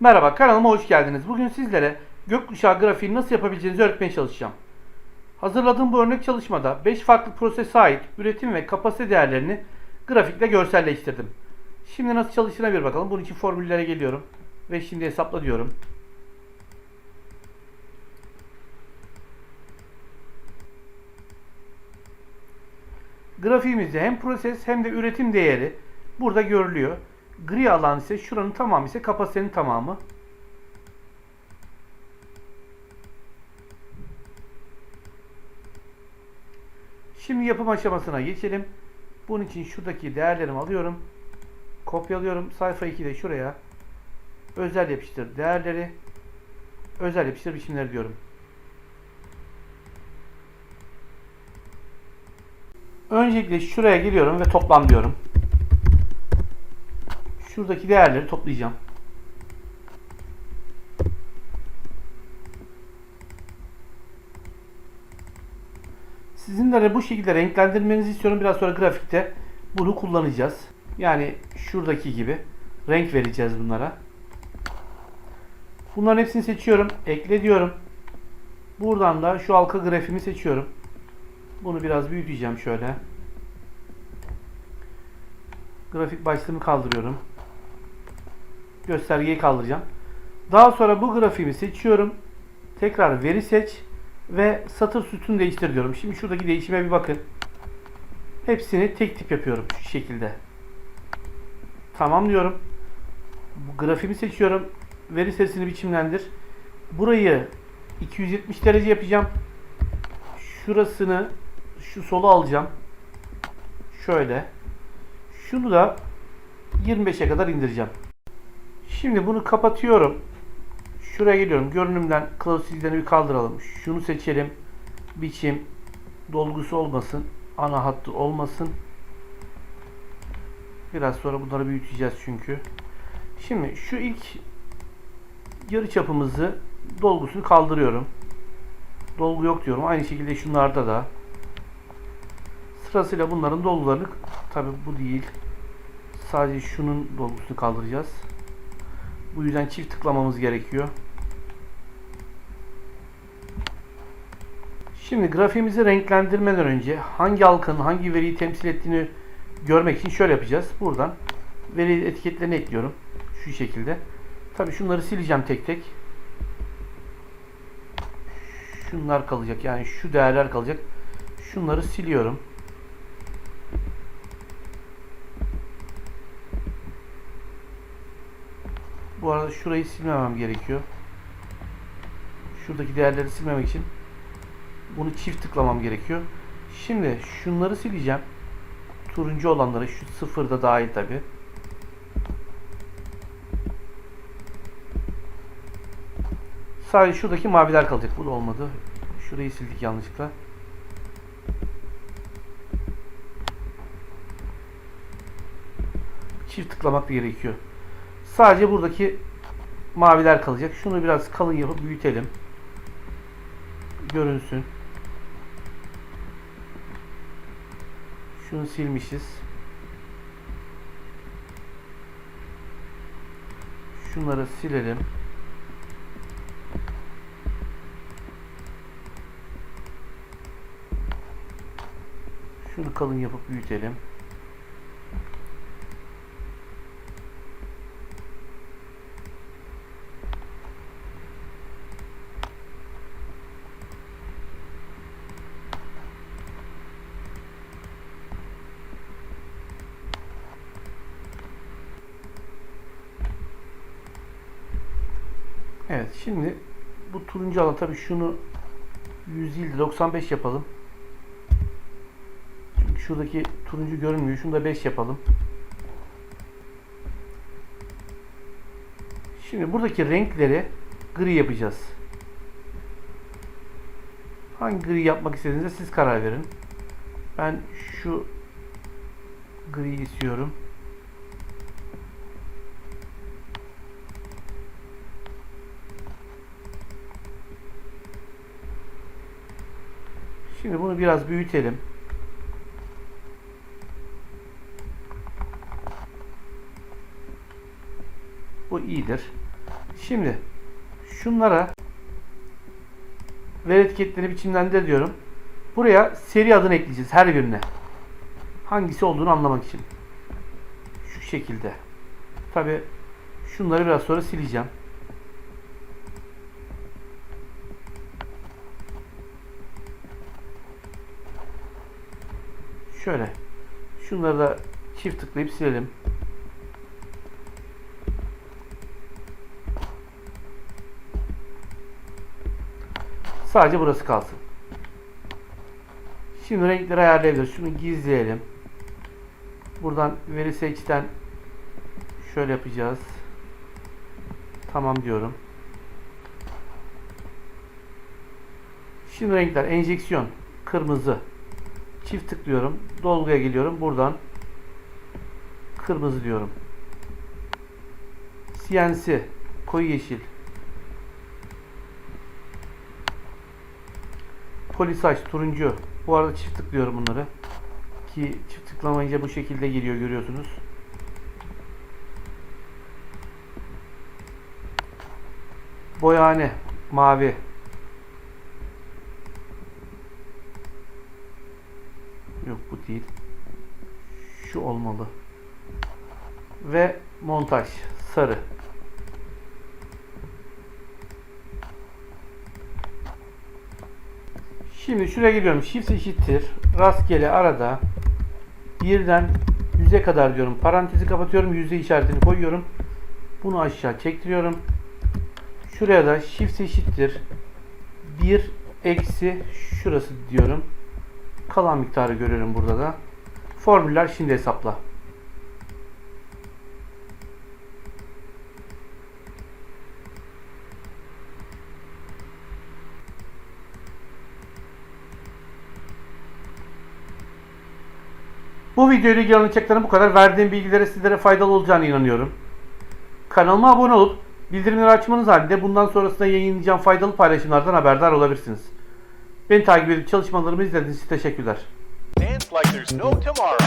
Merhaba kanalıma hoş geldiniz. Bugün sizlere gökkuşağı grafiğini nasıl yapabileceğinizi öğretmeye çalışacağım. Hazırladığım bu örnek çalışmada 5 farklı prosese ait üretim ve kapasite değerlerini grafikle görselleştirdim. Şimdi nasıl çalıştığına bir bakalım. Bunun için formüllere geliyorum ve şimdi hesapla diyorum. Grafiğimizde hem proses hem de üretim değeri burada görülüyor. Gri alan ise şuranın tamamı ise kapasitenin tamamı. Şimdi yapım aşamasına geçelim. Bunun için şuradaki değerlerimi alıyorum. Kopyalıyorum. Sayfa 2'de şuraya özel yapıştır değerleri özel yapıştır biçimleri diyorum. Öncelikle şuraya geliyorum ve toplam diyorum. Şuradaki değerleri toplayacağım. Sizinle de bu şekilde renklendirmenizi istiyorum. Biraz sonra grafikte bunu kullanacağız. Yani şuradaki gibi renk vereceğiz bunlara. Bunların hepsini seçiyorum. Ekle diyorum. Buradan da şu halka grafimi seçiyorum. Bunu biraz büyüteceğim şöyle. Grafik başlığını kaldırıyorum. Göstergeyi kaldıracağım. Daha sonra bu grafiğimi seçiyorum. Tekrar veri seç ve satır sütunu değiştir diyorum. Şimdi şuradaki değişime bir bakın. Hepsini tek tip yapıyorum şu şekilde. Tamam diyorum. Bu grafiğimi seçiyorum. Veri sesini biçimlendir. Burayı 270 derece yapacağım. Şurasını şu solu alacağım. Şöyle. Şunu da 25'e kadar indireceğim. Şimdi bunu kapatıyorum. Şuraya geliyorum. Görünümden kılavuz çizgilerini bir kaldıralım. Şunu seçelim. Biçim dolgusu olmasın. Ana hattı olmasın. Biraz sonra bunları büyüteceğiz çünkü. Şimdi şu ilk yarı çapımızı dolgusunu kaldırıyorum. Dolgu yok diyorum. Aynı şekilde şunlarda da. Sırasıyla bunların dolgularını tabi bu değil. Sadece şunun dolgusunu kaldıracağız. Bu yüzden çift tıklamamız gerekiyor. Şimdi grafiğimizi renklendirmeden önce hangi halkanın hangi veriyi temsil ettiğini görmek için şöyle yapacağız. Buradan veri etiketlerini ekliyorum. Şu şekilde. Tabi şunları sileceğim tek tek. Şunlar kalacak. Yani şu değerler kalacak. Şunları siliyorum. Bu arada şurayı silmemem gerekiyor. Şuradaki değerleri silmemek için bunu çift tıklamam gerekiyor. Şimdi şunları sileceğim. Turuncu olanları şu sıfırda dahil tabi. Sadece şuradaki maviler kalacak. Bu da olmadı. Şurayı sildik yanlışlıkla. Çift tıklamak gerekiyor. Sadece buradaki maviler kalacak. Şunu biraz kalın yapıp büyütelim. Görünsün. Şunu silmişiz. Şunları silelim. Şunu kalın yapıp büyütelim. Evet şimdi bu turuncu alan tabii şunu 100 değil de 95 yapalım. Çünkü şuradaki turuncu görünmüyor. Şunu da 5 yapalım. Şimdi buradaki renkleri gri yapacağız. Hangi gri yapmak istediğinizde siz karar verin. Ben şu gri istiyorum. Şimdi bunu biraz büyütelim. Bu iyidir. Şimdi şunlara ver etiketleri biçimlendir diyorum. Buraya seri adını ekleyeceğiz her birine. Hangisi olduğunu anlamak için. Şu şekilde. Tabi şunları biraz sonra sileceğim. Şöyle. Şunları da çift tıklayıp silelim. Sadece burası kalsın. Şimdi renkleri ayarlayabiliriz. Şunu gizleyelim. Buradan veri seçten şöyle yapacağız. Tamam diyorum. Şimdi renkler enjeksiyon kırmızı çift tıklıyorum. Dolguya geliyorum. Buradan kırmızı diyorum. CNC koyu yeşil. Polisaj turuncu. Bu arada çift tıklıyorum bunları. Ki çift tıklamayınca bu şekilde geliyor görüyorsunuz. Boyane mavi. Yok bu değil. Şu olmalı. Ve montaj sarı. Şimdi şuraya geliyorum. Shift eşittir. Rastgele arada birden yüze kadar diyorum. Parantezi kapatıyorum. Yüzde işaretini koyuyorum. Bunu aşağı çektiriyorum. Şuraya da shift eşittir. 1 eksi şurası diyorum. Kalan miktarı görüyorum burada da. Formüller şimdi hesapla. Bu videoyla ilgili anlatacaklarım bu kadar. Verdiğim bilgilere sizlere faydalı olacağını inanıyorum. Kanalıma abone olup bildirimleri açmanız halinde bundan sonrasında yayınlayacağım faydalı paylaşımlardan haberdar olabilirsiniz. Beni takip edip çalışmalarımı izlediğiniz için teşekkürler. Dance like there's no tomorrow.